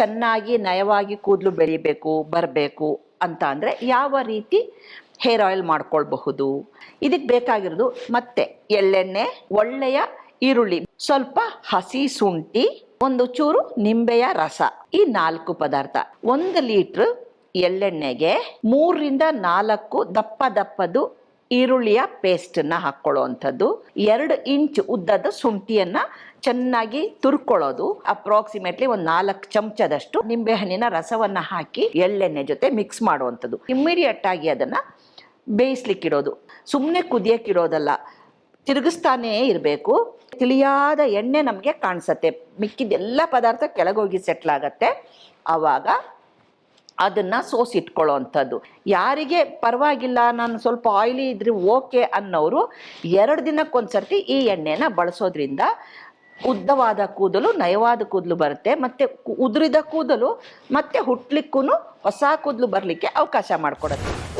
ಚೆನ್ನಾಗಿ ನಯವಾಗಿ ಕೂದಲು ಬೆಳಿಬೇಕು, ಬರಬೇಕು ಅಂತ ಅಂದರೆ ಯಾವ ರೀತಿ ಹೇರ್ ಆಯಿಲ್ ಮಾಡ್ಕೊಳ್ಬಹುದು. ಇದಕ್ಕೆ ಬೇಕಾಗಿರೋದು ಮತ್ತೆ ಎಳ್ಳೆಣ್ಣೆ, ಒಳ್ಳೆಯ ಈರುಳ್ಳಿ, ಸ್ವಲ್ಪ ಹಸಿ ಶುಂಠಿ, ಒಂದು ಚೂರು ನಿಂಬೆಯ ರಸ. ಈ ನಾಲ್ಕು ಪದಾರ್ಥ ಒಂದು ಲೀಟ್ರ್ ಎಳ್ಳೆಣ್ಣೆಗೆ ಮೂರರಿಂದ ನಾಲ್ಕು ದಪ್ಪ ದಪ್ಪದು ಈರುಳ್ಳಿಯ ಪೇಸ್ಟನ್ನು ಹಾಕ್ಕೊಳ್ಳುವಂಥದ್ದು ಎರಡು ಇಂಚ್ ಉದ್ದದ ಶುಂಠಿಯನ್ನು ಚೆನ್ನಾಗಿ ತುರ್ಕೊಳ್ಳೋದು. ಅಪ್ರಾಕ್ಸಿಮೇಟ್ಲಿ ಒಂದು ನಾಲ್ಕು ಚಮಚದಷ್ಟು ನಿಂಬೆಹಣ್ಣಿನ ರಸವನ್ನ ಹಾಕಿ ಎಳ್ಳೆಣ್ಣೆ ಜೊತೆ ಮಿಕ್ಸ್ ಮಾಡುವಂಥದ್ದು. ಇಮ್ಮಿಡಿಯೇಟ್ ಆಗಿ ಅದನ್ನ ಬೇಯಿಸ್ಲಿಕ್ಕಿಡೋದು. ಸುಮ್ಮನೆ ಕುದಿಯೋಕ್ಕಿರೋದಲ್ಲ ತಿರುಗಿಸ್ತಾನೇ ಇರಬೇಕು. ತಿಳಿಯಾದ ಎಣ್ಣೆ ನಮಗೆ ಕಾಣಿಸತ್ತೆ. ಮಿಕ್ಕಿದ ಪದಾರ್ಥ ಕೆಳಗೋಗಿ ಸೆಟ್ಲ್ ಆಗತ್ತೆ. ಆವಾಗ ಅದನ್ನ ಸೋಸಿಟ್ಕೊಳ್ಳೋ ಅಂಥದ್ದು ಯಾರಿಗೆ ಪರವಾಗಿಲ್ಲ, ನಾನು ಸ್ವಲ್ಪ ಆಯಿಲಿ ಇದ್ರೆ ಓಕೆ ಅನ್ನೋರು ಎರಡು ದಿನಕ್ಕೊಂದ್ಸರ್ತಿ ಈ ಎಣ್ಣೆನ ಬಳಸೋದ್ರಿಂದ ಉದ್ದವಾದ ಕೂದಲು, ನಯವಾದ ಕೂದಲು ಬರುತ್ತೆ, ಮತ್ತೆ ಉದುರಿದ ಕೂದಲು, ಮತ್ತೆ ಹುಟ್ಟಲಿಕ್ಕೂ ಹೊಸ ಕೂದಲು ಬರಲಿಕ್ಕೆ ಅವಕಾಶ ಮಾಡಿಕೊಡುತ್ತೆ.